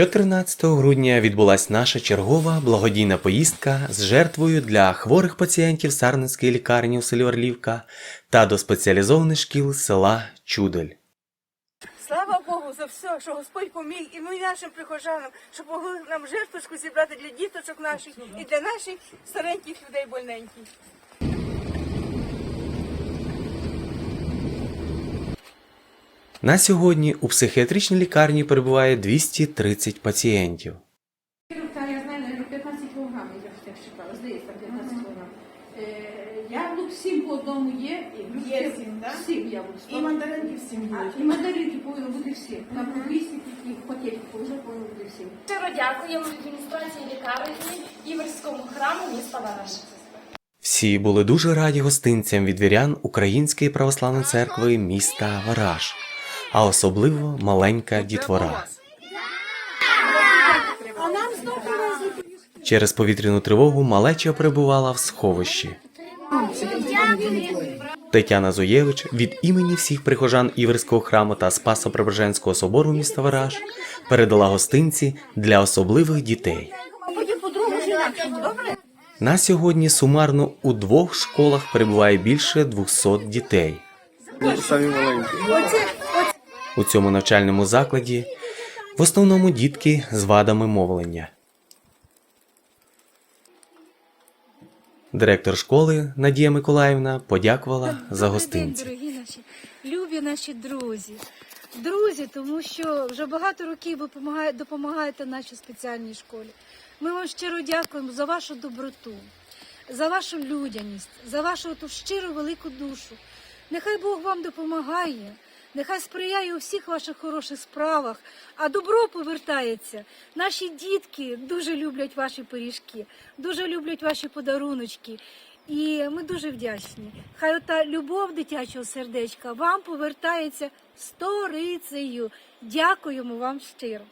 14 грудня відбулась наша чергова благодійна поїздка з жертвою для хворих пацієнтів Сарненської лікарні у селі Орлівка та до спеціалізованих шкіл села Чудель. Слава Богу за все, що Господь поміг і ми нашим прихожанам, що могли нам жертвочку зібрати для діточок наших і для наших стареньких людей больненьких. На сьогодні у психіатричній лікарні перебуває 230 пацієнтів. Та я знаю, навіть 15 кг я так читала, здається, 15 кг. Яблук 7 по одному є. і Є сім, да? Сім яблук. І мандаринки всім є. І мандаринки повинно бути всі. Там по 8 таких пакетів вже повинно бути всі. Щиро дякуємо адміністрації лікарні Іверському храму міста Вараш. Всі були дуже раді гостинцям від вірян Української православної церкви міста Вараж, а особливо маленька дітвора. Через повітряну тривогу малеча перебувала в сховищі. Тетяна Зоєвич від імені всіх прихожан Іверського храму та Спасо-Преображенського собору міста Вараж передала гостинці для особливих дітей. На сьогодні сумарно у двох школах перебуває більше 200 дітей. Самі маленькі. У цьому навчальному закладі в основному дітки з вадами мовлення. Директор школи Надія Миколаївна подякувала за гостинці. День, дорогі наші любі наші друзі. Друзі, тому що вже багато років ви допомагаєте нашій спеціальній школі. Ми вам щиро дякуємо за вашу доброту, за вашу людяність, за вашу ту щиру велику душу. Нехай Бог вам допомагає, нехай сприяє у всіх ваших хороших справах, а добро повертається. Наші дітки дуже люблять ваші пиріжки, дуже люблять ваші подаруночки. І ми дуже вдячні. Хай ота любов дитячого сердечка вам повертається сторицею. Дякуємо вам щиро.